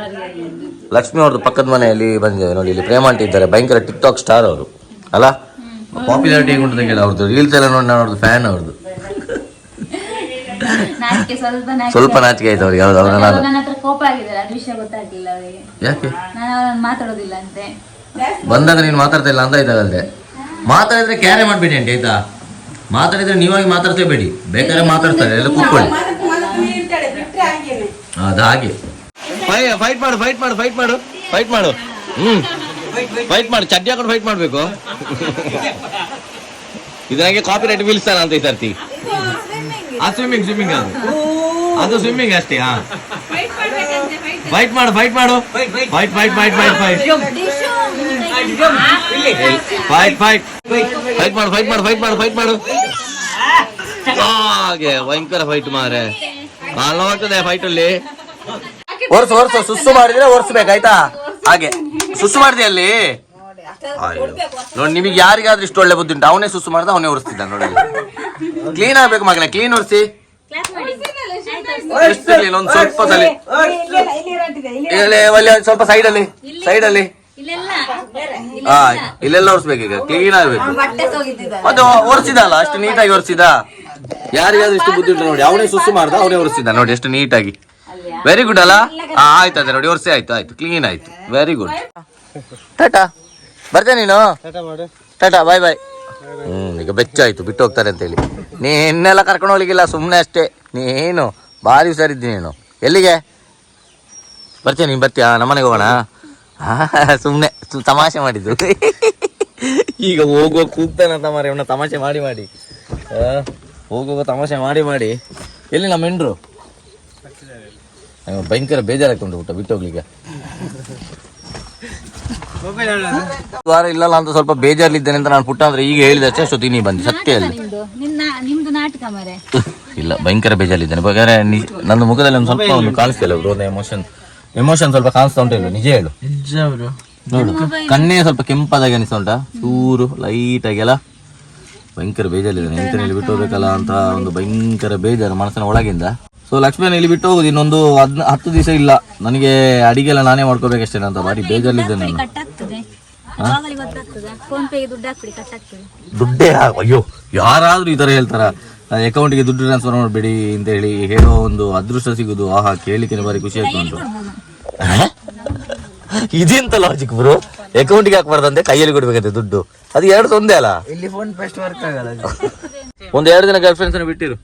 ಲಕ್ಷ್ಮಿ ಅವ್ರದ್ದು ಪಕ್ಕದ ಮನೆಯಲ್ಲಿ ಬಂದಿದ್ದೇವೆ ನೋಡಿ ಇಲ್ಲಿ ಪ್ರೇಮಾಂಟಿ ಇದ್ದಾರೆ. ಭಯಂಕರ ಟಿಕ್ ಟಾಕ್ ಸ್ಟಾರ್ ಅವರು. ಅಲ್ಲ? ಪಾಪ್ಯುಲಾರಿಟಿ ಹೇಗೆ ಉಂಟು ಕೇಳಿ ಅವ್ರದ್ದು? ರೀಲ್ಸ್ ಎಲ್ಲ ನೋಡಿ ನಾನು ಅವ್ರದ್ದು ಫ್ಯಾನ್ ಅವ್ರದ್ದು. ಸ್ವಲ್ಪ ನಾಚಿಕೆ. ಆಯ್ತು ಅವ್ರಿಗೆ. ಹೌದು ಅವ್ರ ನಾನು. ನನ್ನ ಹತ್ರ ಕೋಪ ಆಗಿದ್ದಾರೆ. ಅದು ವಿಷಯ ಗೊತ್ತಾಗ್ಲಿಲ್ಲ ಅವರಿಗೆ. ಯಾಕೆ? ನಾನು ಅವರನ್ನು ಮಾತಾಡೋದಿಲ್ಲ ಅಂತೆ. ಬಂದಾಗ ನೀನು ಮಾತಾಡ್ತಾ ಇಲ್ಲ ಅಂತ ಆಯ್ತಾಗಲ್ದೆ ಮಾತಾಡಿದ್ರೆ ಕ್ಯಾರೆ ಮಾಡ್ಬೇಡಿ ಅಂಟಿ ಆಯ್ತಾ? ಮಾತಾಡಿದ್ರೆ ನೀವಾಗಿ ಮಾತಾಡ್ತೇಬೇಡಿ. ಬೇಕಾದ್ರೆ ಮಾತಾಡ್ತಾರೆ. ಎಲ್ಲ ಕೂತ್ಕೊಳ್ಳಿ. ಅದು ಹಾಗೆ. ಫೈಟ್ ಮಾಡು ಫೈಟ್ ಮಾಡು ಫೈಟ್ ಮಾಡು ಫೈಟ್ ಮಾಡು ಹ್ಮ್. ಫೈಟ್ ಮಾಡು, ಚಡ್ಡಿ ಹಾಕೊಂಡು ಫೈಟ್ ಮಾಡ್ಬೇಕು. ಇದು ಕಾಪಿ ರೈಟ್ ಬೀಳ್ತಾನ ಅಂತ ಈ ಸರ್ತಿ. ಆ ಸ್ವಿಮ್ಮಿಂಗ್ ಸ್ವಿಮ್ಮಿಂಗ್ ಅದು. ಸ್ವಿಮ್ಮಿಂಗ್ ಅಷ್ಟೇ, ಹಾ. ಫೈಟ್ ಮಾಡು ಫೈಟ್ ಮಾಡು. Fight fight fight fight fight fight fight fight ಮಾಡು ಫೈಟ್ ಮಾಡು ಫೈಟ್ ಮಾಡು ಫೈಟ್ ಮಾಡು. ಹಾಗೆ, ಭಯಂಕರ ಫೈಟ್ ಮಾರೆ ಆಗ್ತದೆ ಫೈಟ್ ಅಲ್ಲಿ. ಒರ್ಸು ಒರ್ಸು ಸುಸ್ಸು ಮಾಡಿದ್ರೆ ಒರ್ಸ್ಬೇಕಾಯ್ತಾ? ಹಾಗೆ. ಸುಸ್ಸು ಮಾಡಿದೆ ಅಲ್ಲಿ? ಅಯ್ಯೋ. ನೋಡಿ ನಿಮಗೆ ಯಾರಿಗಾದ್ರೂ ಇಷ್ಟು ಒಳ್ಳೆ ಬುದ್ಧಿ ಉಂಟು? ಅವನೇ ಸುಸ್ಸು ಮಾಡಿದ ಅವನೇ ಒರೆಸ್ತಿದ್ದ ನೋಡಿ ಕ್ಲೀನ್ ಆಗ್ಬೇಕು ಮಗನ ಕ್ಲೀನ್ ಒರೆಸಿ. ಒಂದ್ ಸ್ವಲ್ಪ ಸೈಡಲ್ಲಿ ಸೈಡಲ್ಲಿ ಅಲ್ಲಿ ಸ್ವಲ್ಪ ಸೈಡ್ ಅಲ್ಲಿ ಸೈಡ್ ಅಲ್ಲಿ. ಇಲ್ಲೆಲ್ಲ. ಹಾ ಇಲ್ಲೆಲ್ಲ. ಒರೆಸ್ಬೇಕೀಗ ಕ್ಲೀನ್ ಆಗ್ಬೇಕು. ಮತ್ತೆ ಒರೆಸಿದಲ್ಲ ಅಷ್ಟು ನೀಟಾಗಿ ಒರೆಸಿದ? ಯಾರಿಗಾದ್ರೂ ಇಷ್ಟು ಬುದ್ಧಿ ಉಂಟು ನೋಡಿ ಅವನೇ ಸುಸ್ಸು ಮಾಡ್ದ ಅವನೇ ಒರೆಸಿದ ನೋಡಿ ಎಷ್ಟು ನೀಟಾಗಿ. ವೆರಿ ಗುಡ್ ಅಲ್ಲ? ಹಾ ಆಯ್ತು ಅದೇ ನೋಡಿ ವರ್ಷ ಆಯ್ತು ಆಯ್ತು ಕ್ಲೀನ್ ಆಯ್ತು. ವೆರಿ ಗುಡ್ ಟಾಟಾ ಬರ್ತೇನೆ ನೀನು? ಟಾಟಾ ಬಾಯ್ ಬಾಯ್ ಹ್ಮ್ ಈಗ ಬೆಚ್ಚಾಯ್ತು ಬಿಟ್ಟು ಹೋಗ್ತಾರೆ ಅಂತೇಳಿ. ನೀನ್ನೆಲ್ಲ ಕರ್ಕೊಂಡು ಹೋಗ್ಲಿಕ್ಕಿಲ್ಲ ಸುಮ್ಮನೆ ಅಷ್ಟೇ. ನೀನು ಭಾರಿ ಹುಷಾರಿದ್ದೀನಿ ನೀನು. ಎಲ್ಲಿಗೆ? ಬರ್ತೀಯ ನೀನು ಬರ್ತೀಯಾ? ನಮ್ಮನೆಗೆ ಹೋಗೋಣ? ಸುಮ್ಮನೆ ತಮಾಷೆ ಮಾಡಿದ್ದು. ಈಗ ಹೋಗೋ ಕೂಗ್ತಾನಂತ ಮಾರಿ ಅವನ ತಮಾಷೆ ಮಾಡಿ ಮಾಡಿ. ಹೋಗೋ ಹೋಗುವ ತಮಾಷೆ ಮಾಡಿ ಮಾಡಿ. ಎಲ್ಲಿ ನಮ್ಮ ಹೆಂಡ್ರು? ಭಯಂಕರ ಬೇಜಾರಾಗ್ತುಂಟು ಊಟ ಬಿಟ್ಟು ಹೋಗ್ಲಿಕ್ಕೆ. ವಾರ ಇಲ್ಲಲ್ಲ ಅಂತ ಸ್ವಲ್ಪ ಬೇಜಾರ್ಲಿದ್ದೇನೆ ಅಂತ ನಾನು ಪುಟ್ಟ ಅಂದ್ರೆ ಈಗ ಹೇಳಿದ ಅಷ್ಟೇ ಅಷ್ಟೊತ್ತಿಗೆ ನೀ ಬಂದಿ ಸತ್ಯ ಇಲ್ಲ ಭಯಂಕರ ಬೇಜಾರಿದ್ದೇನೆ ಬೇಕಾದ್ರೆ ನನ್ನ ಮುಖದಲ್ಲಿ ಒಂದು ಸ್ವಲ್ಪ ಒಂದು ಕಾಣಿಸ್ತಿಲ್ಲ ಬ್ರೋ ಒಂದು ಎಮೋಷನ್ ಎಮೋಷನ್ ಸ್ವಲ್ಪ ಕಾಣಿಸ್ತಾ ಉಂಟು ಇಲ್ಲ ನಿಜ ಹೇಳು. ನೋಡು ಕಣ್ಣೇ ಸ್ವಲ್ಪ ಕೆಂಪಾದಾಗ ಅನಿಸ್ತಾ ಉಂಟಾ? ಚೂರು ಲೈಟ್ ಆಗಿಲ್ಲ ಭಯಂಕರ ಬೇಜಾರಿದ್ದಾನೆ ಎಂತ ಬಿಟ್ಟು ಹೋಗ್ಬೇಕಲ್ಲ ಅಂತ ಒಂದು ಭಯಂಕರ ಬೇಜಾರು ಮನಸ್ಸಿನ ಒಳಗಿಂದ. ಸೊ ಲಕ್ಷ್ಮೀನ ಇಲ್ಲಿ ಬಿಟ್ಟು ಹೋಗುದು ಇನ್ನೊಂದು ಹದ್ ಹತ್ತು ದಿವಸ ಇಲ್ಲ. ನನಗೆ ಅಡಿಗೆ ಎಲ್ಲ ನಾನೇ ಮಾಡ್ಕೋಬೇಕಷ್ಟೇ ಅಂತ ಬಾರಿ ಬೇಜಾರಲ್ಲಿದ್ದೇನೆ ನಾನು. ದುಡ್ಡು ಹಾಕ್ಬಿಡಿ ಕಟ್ ಆಗ್ತದೆ ದುಡ್ಡೇ ಹಾಕ್- ಅಯ್ಯೋ ಯಾರಾದ್ರೂ ಈ ತರ ಹೇಳ್ತಾರ? ಅಕೌಂಟ್ಗೆ ದುಡ್ಡು ಟ್ರಾನ್ಸ್ಫರ್ ಮಾಡಬೇಡಿ ಅಂತ ಹೇಳಿ ಹೇಳೋ ಒಂದು ಅದೃಷ್ಟ ಸಿಗುದು. ಆಹಾ ಕೇಳಿಕೆ ಬಾರಿ ಖುಷಿ ಆಯ್ತು ಉಂಟು ಇದೆಂತ ಲಾಜಿಕ್ ಬ್ರೋ ಅಕೌಂಟ್ಗೆ ಹಾಕ್ಬಾರ್ದಂತೆ ಕೈಯಲ್ಲಿ ಕೊಡ್ಬೇಕಂತೆ ದುಡ್ಡು. ಅದು ಎರಡು ಒಂದೇ ಅಲ್ಲ. ಇಲ್ಲಿ ಫೋನ್ ಫಸ್ಟ್ ವರ್ಕ್ ಆಗಲ್ಲ. ಅದು. ಒಂದ್ ಎರಡು ದಿನ ಗರ್ಲ್ ಫ್ರೆಂಡ್ಸ್ ಬಿಟ್ಟಿರು.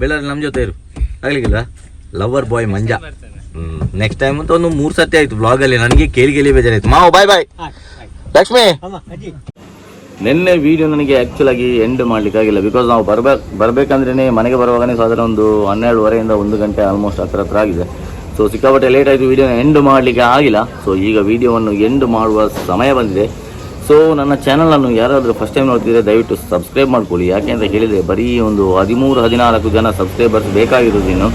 ಬೆಳ್ಳಾರಿ ನಮ್ ಜೊತೆ ಇರು. ಆಗ್ಲಿಕ್ಕಿಲ್ಲ? Lover boy Manja. Hmm next time ಅಂತ ಒಂದು ಮೂರ್ ಸತಿ ಆಯ್ತು ಬ್ಲಾಗ್ ಅಲ್ಲಿ. ನನಗೆ ಕೇಳಿ ಕೇಳಿ ಬೇಜಾರಾಯ್ತು. ಮಾವು ಬಾಯ್ ಬಾಯ್ ಲಕ್ಷ್ಮಿ. ನಿನ್ನೆ ವಿಡಿಯೋ ನನಗೆ ಆ್ಯಕ್ಚುಲಾಗಿ ಎಂಡ್ ಮಾಡ್ಲಿಕ್ಕಾಗಿಲ್ಲ ಬಿಕಾಸ್ ನಾವು ಬರ್ಬೇಕು ಬರ್ಬೇಕಂದ್ರೆ ಮನೆಗೆ ಬರುವಾಗನೇ ಸಾಧಾರಣ ಒಂದು ಹನ್ನೆರಡುವರೆಯಿಂದ ಒಂದು ಗಂಟೆ ಆಲ್ಮೋಸ್ಟ್ ಹತ್ರ ಹತ್ರ ಆಗಿದೆ. ಸೊ ಸಿಕ್ಕಾಪಟ್ಟೆ ಲೇಟ್ ಆಯಿತು ವಿಡಿಯೋನ ಎಂಡ್ ಮಾಡಲಿಕ್ಕೆ ಆಗಿಲ್ಲ. ಸೊ ಈಗ ವಿಡಿಯೋವನ್ನು ಎಂಡ್ ಮಾಡುವ ಸಮಯ ಬಂದಿದೆ. ಸೊ ನನ್ನ ಚಾನಲನ್ನು ಯಾರಾದರೂ ಫಸ್ಟ್ ಟೈಮ್ ನೋಡ್ತಿದ್ರೆ ದಯವಿಟ್ಟು ಸಬ್ಸ್ಕ್ರೈಬ್ ಮಾಡ್ಕೊಳ್ಳಿ. ಯಾಕೆ ಅಂತ ಹೇಳಿದರೆ ಬರೀ ಒಂದು ಹದಿಮೂರು, ಹದಿನಾಲ್ಕು ಜನ ಸಬ್ಸ್ಕ್ರೈಬರ್ಸ್ ಬೇಕಾಗಿರೋದು ಇನ್ನು.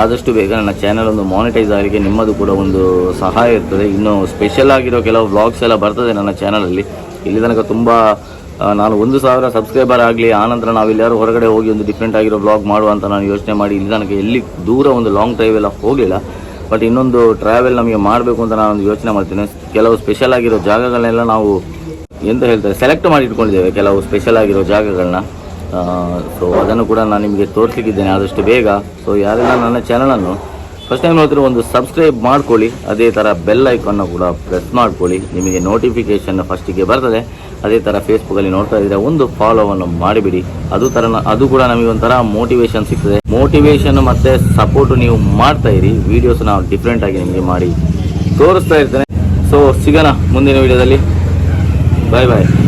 ಆದಷ್ಟು ಬೇಗ ನನ್ನ ಚಾನಲ್ ಒಂದು ಮಾನಿಟೈಸ್ ಆಗಲಿಕ್ಕೆ ನಿಮ್ಮದು ಕೂಡ ಒಂದು ಸಹಾಯ ಇರ್ತದೆ. ಇನ್ನು ಸ್ಪೆಷಲ್ ಆಗಿರೋ ಕೆಲವು ವ್ಲಾಗ್ಸ್ ಎಲ್ಲ ಬರ್ತದೆ ನನ್ನ ಚಾನಲಲ್ಲಿ ಇಲ್ಲಿ ತನಕ ತುಂಬ ನಾನು ಒಂದು ಸಾವಿರ ಸಬ್ಸ್ಕ್ರೈಬರ್ ಆಗಲಿ ಆನಂತರ ನಾವು ಎಲ್ಲರೂ ಹೊರಗಡೆ ಹೋಗಿ ಒಂದು ಡಿಫ್ರೆಂಟ್ ಆಗಿರೋ ಬ್ಲಾಗ್ ಮಾಡುವ ಅಂತ ನಾನು ಯೋಚನೆ ಮಾಡಿ ಇಲ್ಲಿ ತನಕ ಎಲ್ಲಿ ದೂರ ಒಂದು ಲಾಂಗ್ ಡ್ರೈವ್ ಎಲ್ಲ ಹೋಗಲಿಲ್ಲ. ಬಟ್ ಇನ್ನೊಂದು ಟ್ರಾವೆಲ್ ನಮಗೆ ಮಾಡಬೇಕು ಅಂತ ನಾನು ಯೋಚನೆ ಮಾಡ್ತೀನಿ. ಕೆಲವು ಸ್ಪೆಷಲ್ ಆಗಿರೋ ಜಾಗಗಳನ್ನೆಲ್ಲ ನಾವು ಎಂತ ಹೇಳ್ತಾರೆ? ಸೆಲೆಕ್ಟ್ ಮಾಡಿ ಇಟ್ಕೊಂಡಿದ್ದೇವೆ ಕೆಲವು ಸ್ಪೆಷಲ್ ಆಗಿರೋ ಜಾಗಗಳನ್ನ. ಸೊ ಅದನ್ನು ಕೂಡ ನಾನು ನಿಮಗೆ ತೋರಿಸಲಿಕ್ಕಿದ್ದೇನೆ, ಆದಷ್ಟು ಬೇಗ. ಸೊ ಯಾರೆಲ್ಲ ನನ್ನ ಚಾನಲನ್ನು ಫಸ್ಟ್ ಟೈಮ್ ನೋಡಿದ್ರೆ ಒಂದು ಸಬ್ಸ್ಕ್ರೈಬ್ ಮಾಡ್ಕೊಳ್ಳಿ. ಅದೇ ಥರ ಬೆಲ್ ಐಕನ್ನು ಕೂಡ ಪ್ರೆಸ್ ಮಾಡ್ಕೊಳ್ಳಿ. ನಿಮಗೆ ನೋಟಿಫಿಕೇಶನ್ ಫಸ್ಟಿಗೆ ಬರ್ತದೆ. ಅದೇ ಥರ ಫೇಸ್ಬುಕ್ಕಲ್ಲಿ ನೋಡ್ತಾ ಇದ್ದರೆ ಒಂದು ಫಾಲೋವನ್ನು ಮಾಡಿಬಿಡಿ. ಅದು ಥರ ಅದು ಕೂಡ ನಮಗೆ ಒಂಥರ ಮೋಟಿವೇಶನ್ ಸಿಗ್ತದೆ. ಮೋಟಿವೇಶನ್ ಮತ್ತು ಸಪೋರ್ಟು ನೀವು ಮಾಡ್ತಾ ಇರಿ. ವೀಡಿಯೋಸ್ ನಾವು ಡಿಫ್ರೆಂಟಾಗಿ ನಿಮಗೆ ಮಾಡಿ ತೋರಿಸ್ತಾ ಇರ್ತೇನೆ. ಸೊ ಸಿಗೋಣ ಮುಂದಿನ ವಿಡಿಯೋದಲ್ಲಿ 拜拜。